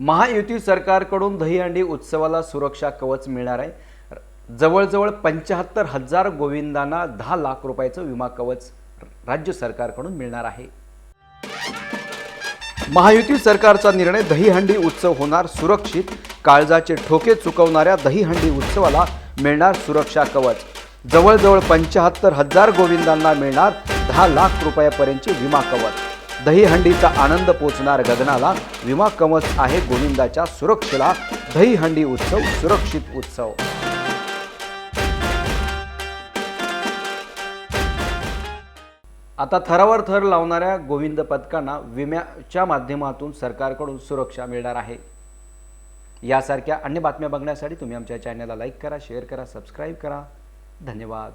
महायुती सरकारकडून दहीहंडी उत्सवाला सुरक्षा कवच मिळणार आहे. जवळजवळ पंच्याहत्तर हजार गोविंदांना दहा लाख रुपयाचं विमा कवच राज्य सरकारकडून मिळणार आहे. महायुती सरकारचा निर्णय दहीहंडी उत्सव होणार सुरक्षित. काळजाचे ठोके चुकवणाऱ्या दहीहंडी उत्सवाला मिळणार सुरक्षा कवच. जवळजवळ पंच्याहत्तर हजार गोविंदांना मिळणार दहा लाख रुपयापर्यंतची विमा कवच. दहीहंडीचा आनंद पोचणार गगनाला. विमा कवच आहे गोविंदाच्या सुरक्षेला. दहीहंडी उत्सव सुरक्षित उत्सव. आता थरावर थर लावणाऱ्या गोविंद पथकांना विम्याच्या माध्यमातून सरकारकडून सुरक्षा मिळणार आहे. यासारख्या अन्य बातम्या बघण्यासाठी तुम्ही आमच्या चॅनलला लाईक करा शेअर करा सबस्क्राईब करा. धन्यवाद.